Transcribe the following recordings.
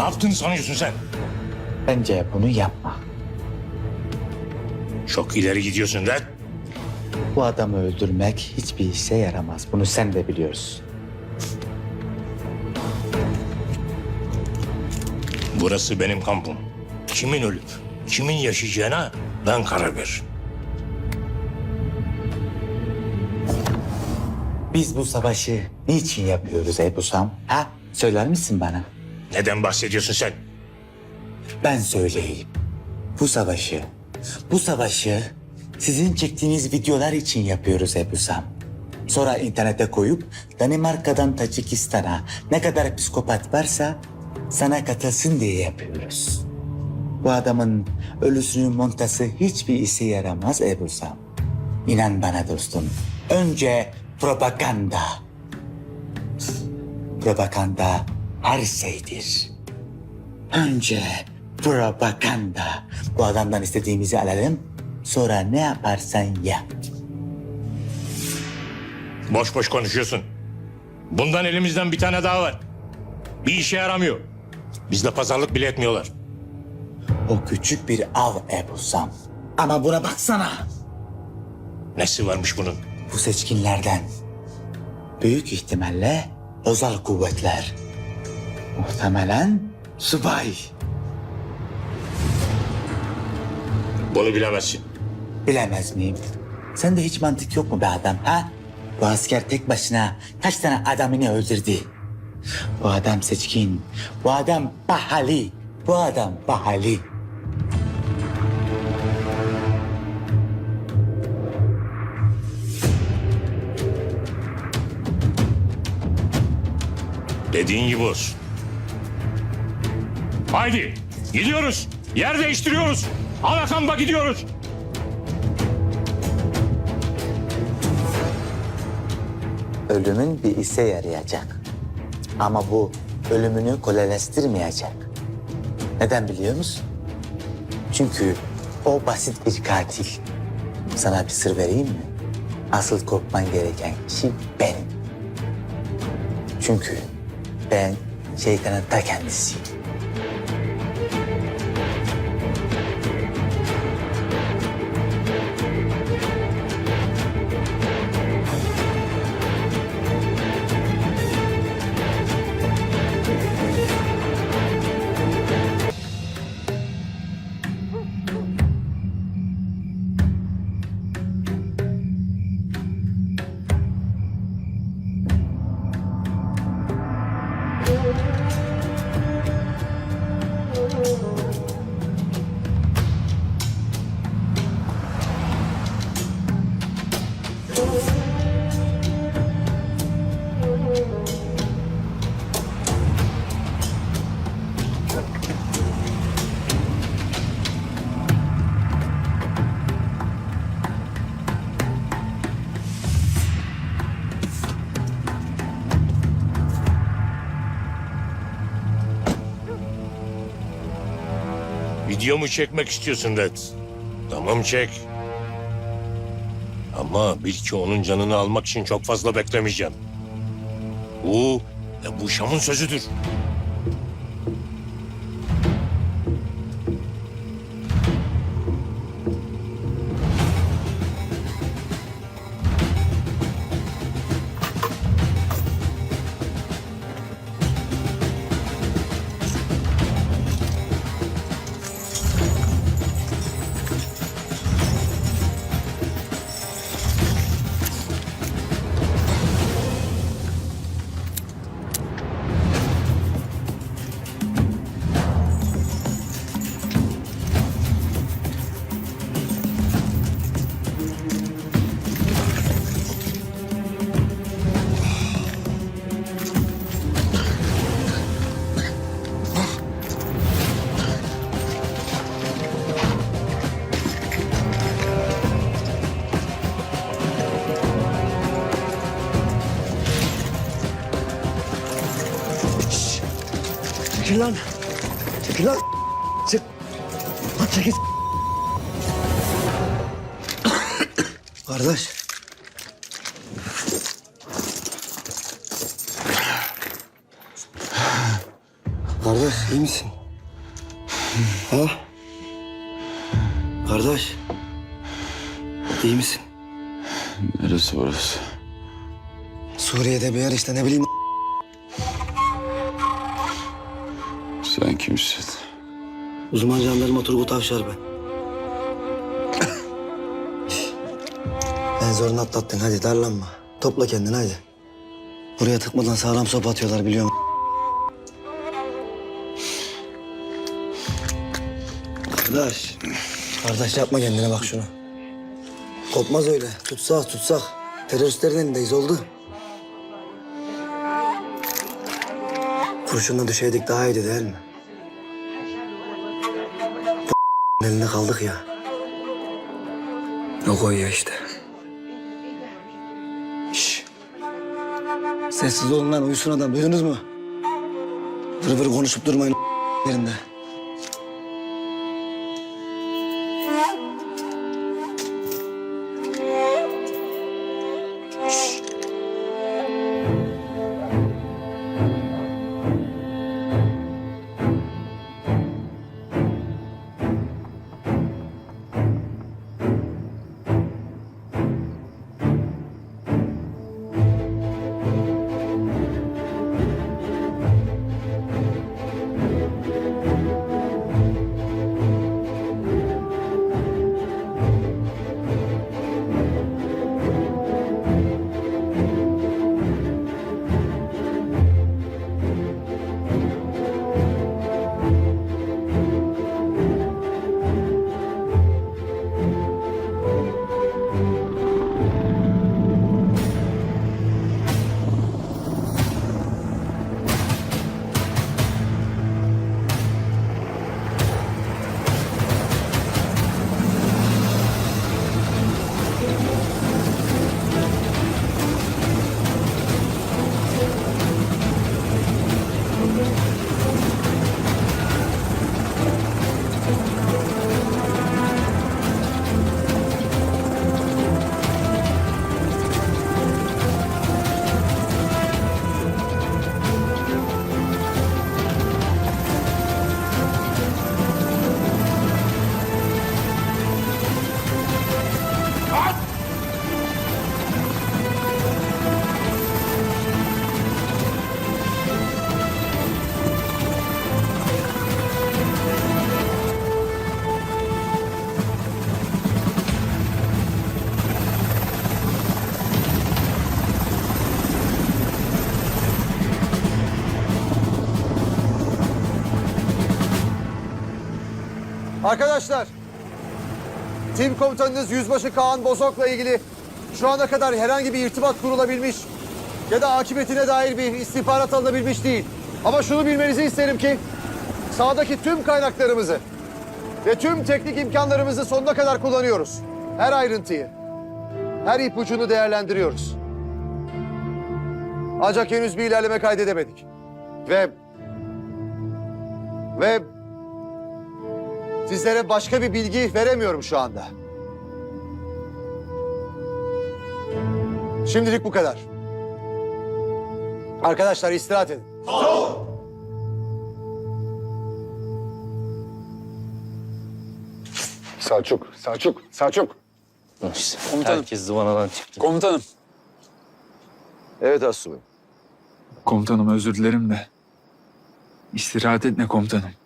Ne yaptığını sanıyorsun sen? Bence bunu yapma. Çok ileri gidiyorsun Red. Bu adamı öldürmek hiçbir işe yaramaz. Bunu sen de biliyorsun. Burası benim kampım. Kimin ölüp kimin yaşayacağına ben karar veririm. Biz bu savaşı niçin yapıyoruz Ebu Sam? Ha? Söyler misin bana? Neden bahsediyorsun sen? Ben söyleyeyim. Bu savaşı, bu savaşı sizin çektiğiniz videolar için yapıyoruz Ebu Sam. Sonra internete koyup Danimarka'dan Tacikistan'a ne kadar psikopat varsa sana katılsın diye yapıyoruz. Bu adamın ölüsünün montası hiçbir işe yaramaz Ebu Sam. İnan bana dostum. Önce propaganda. Propaganda her şeydir. Önce propaganda. Bu adamdan istediğimizi alalım. Sonra ne yaparsan yap. Boş boş konuşuyorsun. Bundan elimizden bir tane daha var. Bir işe yaramıyor. Bizle pazarlık bile etmiyorlar. O küçük bir av Ebu Sam. Ama buna baksana. Nesi varmış bunun? Bu seçkinlerden büyük ihtimalle özel kuvvetler. Muhtemelen subay. Bunu bilemezsin. Bilemez miyim? Sende hiç mantık yok mu be adam ha? Bu asker tek başına kaç tane adamını öldürdü? Bu adam seçkin. Bu adam bahali. Bu adam bahali. Dediğin gibi olsun. Haydi gidiyoruz. Yer değiştiriyoruz. Alakamba gidiyoruz. Ölümün bir işe yarayacak. Ama bu ölümünü kolaylaştırmayacak. Neden biliyor musun? Çünkü o basit bir katil. Sana bir sır vereyim mi? Asıl korkman gereken kişi benim. Çünkü ben şeytanın ta kendisiyim. Videomu çekmek istiyorsun Red. Tamam çek. Ama bil ki onun canını almak için çok fazla beklemeyeceğim. Bu e, bu Şam'ın sözüdür. Çık. Lan çekil. Kardeş. Kardeş iyi misin? Ha? Kardeş. iyi misin? Neresi burası? Suriye'de bir yer işte ne bileyim. Sen kimsin? Uzman jandarma Turgut Avşar ben. en zorunu atlattın hadi darlanma. Topla kendini hadi. Buraya tıkmadan sağlam sopa atıyorlar biliyor musun? Kardeş. Kardeş yapma kendine bak şunu. Kopmaz öyle. Tutsak tutsak. Teröristlerin elindeyiz oldu. Kurşunla düşeydik daha iyiydi değil mi? Elinde kaldık ya. O koyuyor işte. Şş. Sessiz olun lan uyusun adam duydunuz mu? Vır vır konuşup durmayın yerinde. Arkadaşlar, tim komutanınız Yüzbaşı Kaan Bozok'la ilgili şu ana kadar herhangi bir irtibat kurulabilmiş ya da akıbetine dair bir istihbarat alınabilmiş değil. Ama şunu bilmenizi isterim ki sahadaki tüm kaynaklarımızı ve tüm teknik imkanlarımızı sonuna kadar kullanıyoruz. Her ayrıntıyı, her ipucunu değerlendiriyoruz. Ancak henüz bir ilerleme kaydedemedik. Ve ve Sizlere başka bir bilgi veremiyorum şu anda. Şimdilik bu kadar. Arkadaşlar istirahat edin. Selçuk, Selçuk, Selçuk. Komutanım. Herkes zıvanadan çıktı. Komutanım. Evet Asubay. Komutanım özür dilerim de. İstirahat etme komutanım.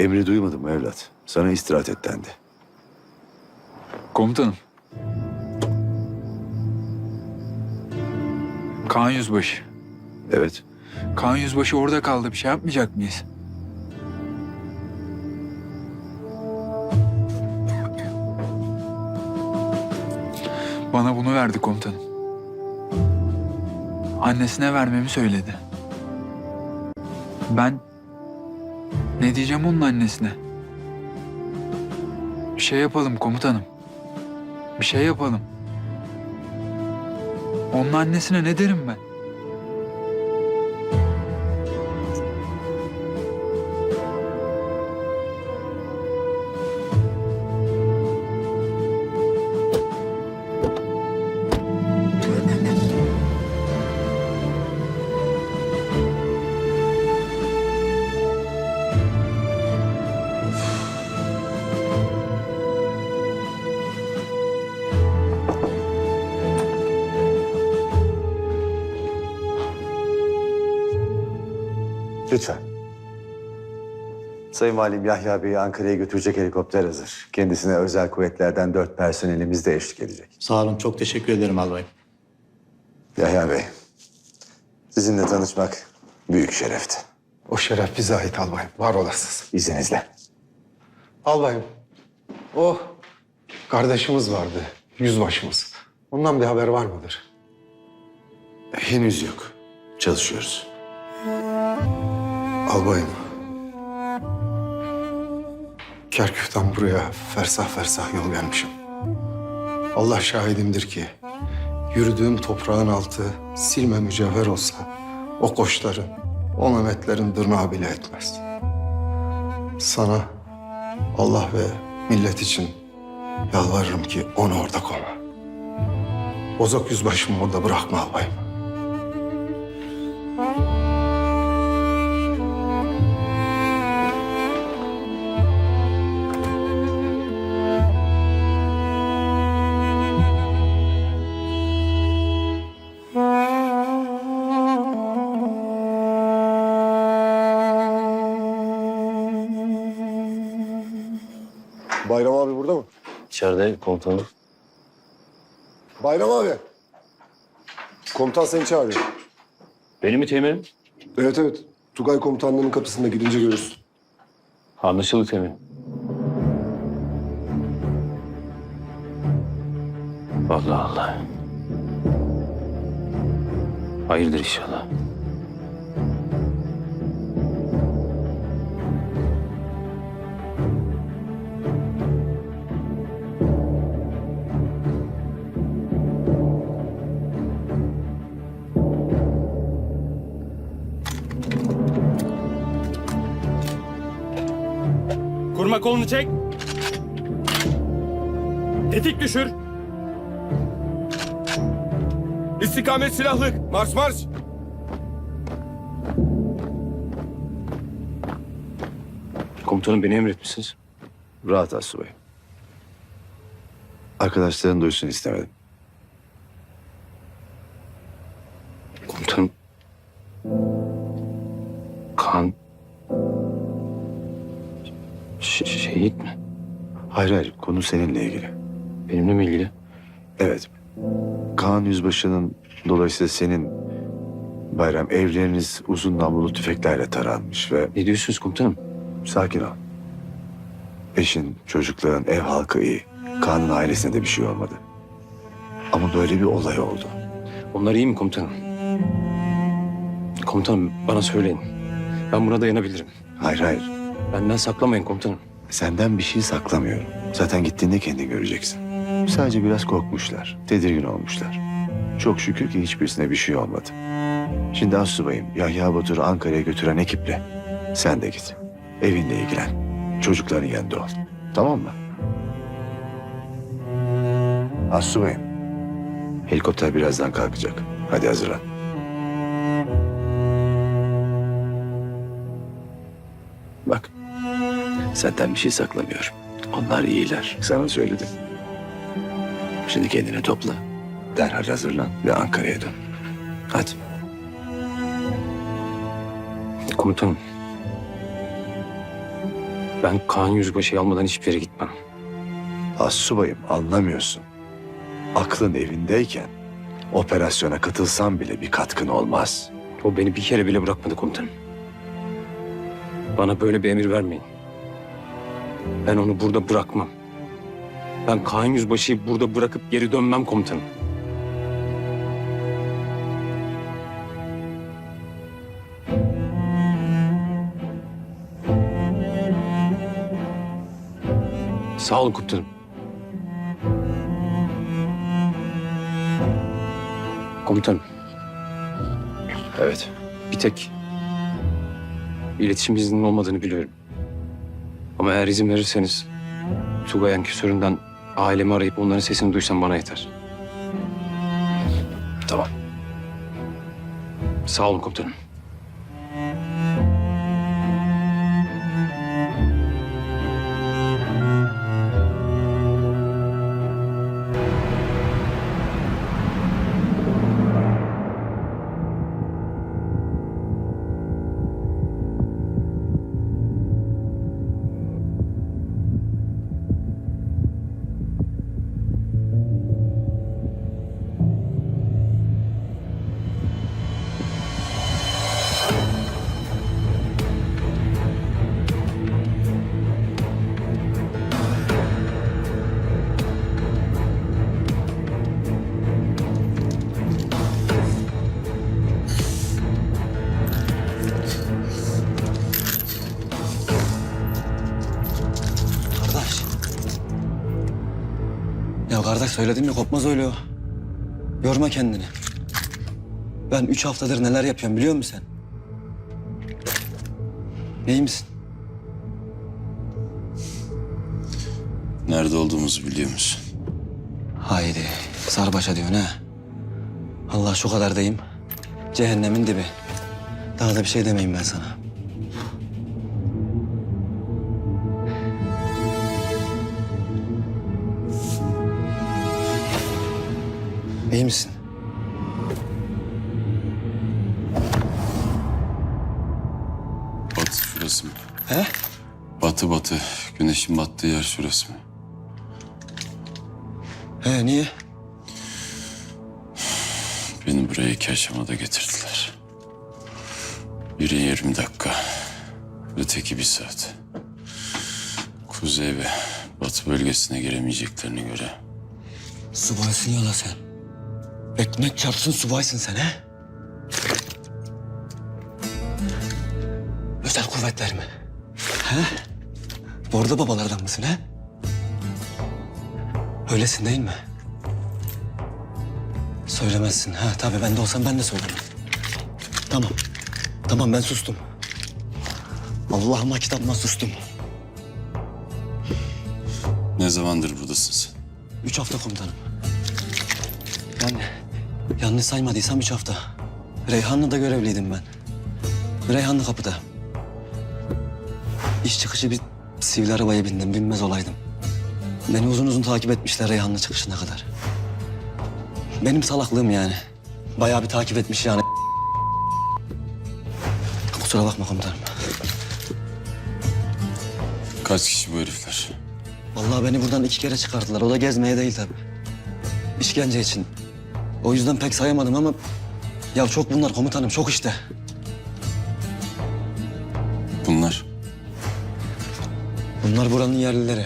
Emri duymadın mı evlat? Sana istirahat et dendi. Komutanım. Kaan Yüzbaşı. Evet. Kaan Yüzbaşı orada kaldı. Bir şey yapmayacak mıyız? Bana bunu verdi komutanım. Annesine vermemi söyledi. Ben ne diyeceğim onun annesine? Bir şey yapalım komutanım. Bir şey yapalım. Onun annesine ne derim ben? Sayın Valim Yahya Bey'i Ankara'ya götürecek helikopter hazır. Kendisine özel kuvvetlerden dört personelimiz de eşlik edecek. Sağ olun, çok teşekkür ederim albayım. Yahya Bey, sizinle tanışmak büyük şerefti. O şeref bize ait albayım. Var olasınız. İzninizle. Albayım. O kardeşimiz vardı. Yüzbaşımız. Ondan bir haber var mıdır? Henüz yok. Çalışıyoruz. Albayım. Kerkük'ten buraya fersah fersah yol gelmişim. Allah şahidimdir ki yürüdüğüm toprağın altı silme mücevher olsa o koçların, o Mehmetlerin dırnağı bile etmez. Sana Allah ve millet için yalvarırım ki onu orada koma. Bozok yüzbaşımı orada bırakma albayım. İçeride komutanım. Bayram abi. Komutan seni çağırıyor. Beni mi teminim? Evet evet. Tugay komutanlığının kapısında gidince görürsün. Anlaşıldı teminim. Allah Allah. Hayırdır inşallah. Kolunu çek. Tetik düşür. İstikamet silahlık. Marş marş. Komutanım beni emretmişsiniz. Rahat Asubay. Arkadaşların duysun istemedim. Komutanım. Kan. Ş- şehit mi? Hayır hayır, konu seninle ilgili. Benimle mi ilgili? Evet. Kaan Yüzbaşı'nın dolayısıyla senin bayram evleriniz uzun namlulu tüfeklerle taranmış ve Ne diyorsunuz komutanım? sakin ol. Eşin, çocukların, ev halkı iyi. Kaan'ın ailesine de bir şey olmadı. Ama böyle bir olay oldu. Onlar iyi mi komutanım? Komutanım bana söyleyin. Ben buna dayanabilirim. Hayır hayır. Benden saklamayın komutanım. Senden bir şey saklamıyorum. Zaten gittiğinde kendin göreceksin. Sadece biraz korkmuşlar. Tedirgin olmuşlar. Çok şükür ki hiçbirisine bir şey olmadı. Şimdi Assubayım Yahya Batur'u Ankara'ya götüren ekiple sen de git. Evinle ilgilen. Çocukların yanında ol. Tamam mı? Assubayım. Helikopter birazdan kalkacak. Hadi hazırlan. Bak. Senden bir şey saklamıyorum. Onlar iyiler. Sana söyledim. Şimdi kendini topla. Derhal hazırlan ve Ankara'ya dön. Hadi. Komutanım. Ben Kaan Yüzbaşı'yı almadan hiçbir yere gitmem. Assubayım anlamıyorsun. Aklın evindeyken operasyona katılsan bile bir katkın olmaz. O beni bir kere bile bırakmadı komutanım. Bana böyle bir emir vermeyin. Ben onu burada bırakmam. Ben Kaan Yüzbaşı'yı burada bırakıp geri dönmem komutanım. Sağ olun komutanım. Komutanım. Evet. Bir tek iletişim izninin olmadığını biliyorum. Ama eğer izin verirseniz Tugay Enküsörü'nden ailemi arayıp onların sesini duysam bana yeter. Tamam. Sağ olun komutanım. Söyledim ya kopmaz öyle o. Yorma kendini. Ben üç haftadır neler yapıyorum biliyor musun sen? İyi misin? Nerede olduğumuzu biliyor musun? Haydi sarbaşa diyorsun ha. Allah şu kadar deyim. Cehennemin dibi. Daha da bir şey demeyeyim ben sana. Misin? Batı şurası mı? He? Batı batı. Güneşin battığı yer şurası mı? He niye? Beni buraya iki aşamada getirdiler. Biri 20 dakika. Öteki bir saat. Kuzey ve batı bölgesine giremeyeceklerine göre Subaysın ya la sen. Ekmek çarpsın subaysın sen he? Özel kuvvetler mi? He? Bordo babalardan mısın he? Öylesin değil mi? Söylemezsin ha. Tabii ben de olsam ben de söylemem. Tamam. Tamam ben sustum. Allah'ıma kitabıma sustum. ne zamandır buradasın sen? Üç hafta komutanım. Yani yanlış saymadıysam üç hafta. Reyhanlı'da görevliydim ben. Reyhanlı kapıda. İş çıkışı bir sivil arabaya bindim, binmez olaydım. Beni uzun uzun takip etmişler Reyhanlı çıkışına kadar. Benim salaklığım yani. Bayağı bir takip etmiş yani. Kusura bakma komutanım. Kaç kişi bu herifler? Vallahi beni buradan iki kere çıkarttılar. O da gezmeye değil tabii. İşkence için. O yüzden pek sayamadım ama... Ya çok bunlar komutanım, çok işte. Bunlar. Bunlar buranın yerlileri.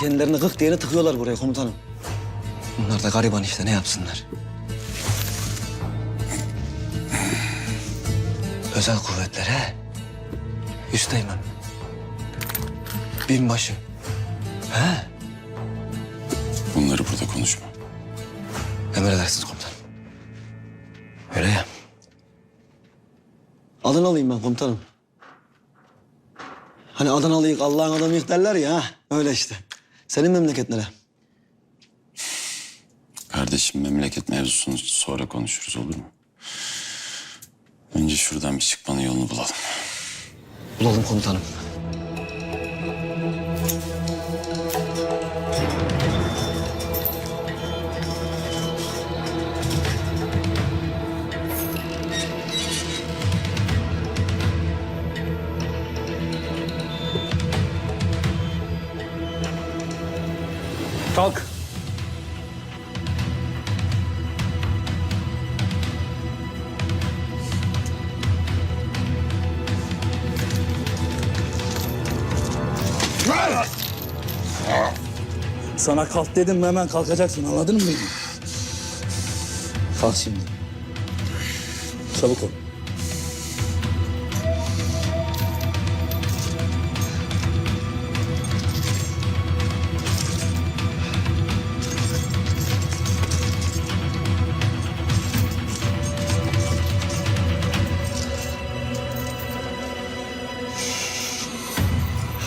Kendilerini gık diyene tıkıyorlar buraya komutanım. Bunlar da gariban işte, ne yapsınlar? Özel kuvvetlere Üsteğmen. Binbaşı. He? Bunları burada konuşma. Emredersiniz komutanım. Öyle ya. Adını alayım ben komutanım. Hani Adanalıyık, Allah'ın adamıyık derler ya. ha, Öyle işte. Senin memleket nere? Kardeşim memleket mevzusunu sonra konuşuruz olur mu? Önce şuradan bir çıkmanın yolunu bulalım. Bulalım komutanım. Sana kalk dedim mi hemen kalkacaksın anladın mı beni? Kalk şimdi. Çabuk ol.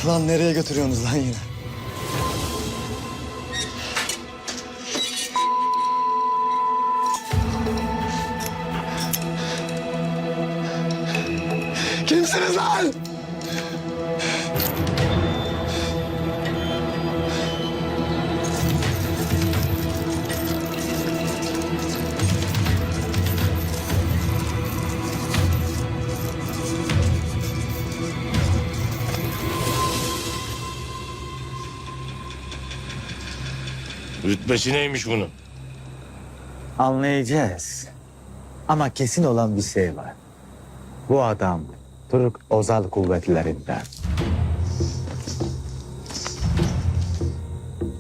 Lan nereye götürüyorsunuz lan yine? Rütbesi neymiş bunun? Anlayacağız. Ama kesin olan bir şey var. Bu adam Türk Özel Kuvvetlerinden.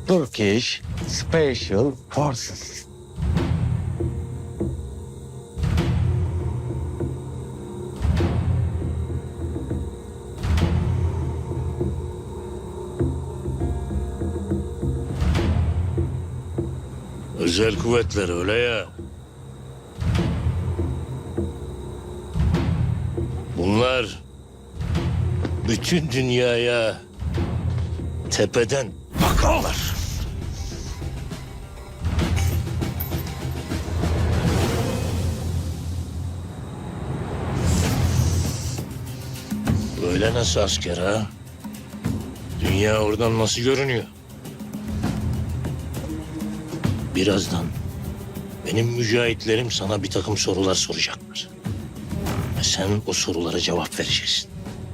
Turkish Special Forces. Özel kuvvetler öyle ya. Bunlar bütün dünyaya tepeden bakarlar. Böyle nasıl asker ha? Dünya oradan nasıl görünüyor? Birazdan benim mücahitlerim sana bir takım sorular soracaklar. Ve sen o sorulara cevap vereceksin.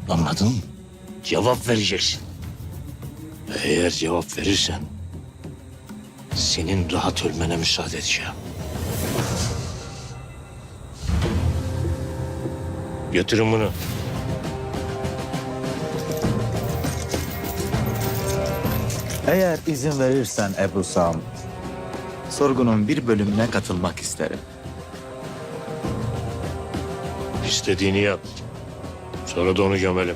Anladın mı? Cevap vereceksin. Ve Eğer cevap verirsen senin rahat ölmene müsaade edeceğim. Götürün bunu. Eğer izin verirsen Ebu Sam, sorgunun bir bölümüne katılmak isterim. İstediğini yap. Sonra da onu gömelim.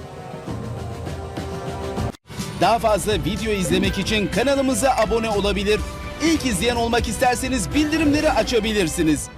Daha fazla video izlemek için kanalımıza abone olabilir. İlk izleyen olmak isterseniz bildirimleri açabilirsiniz.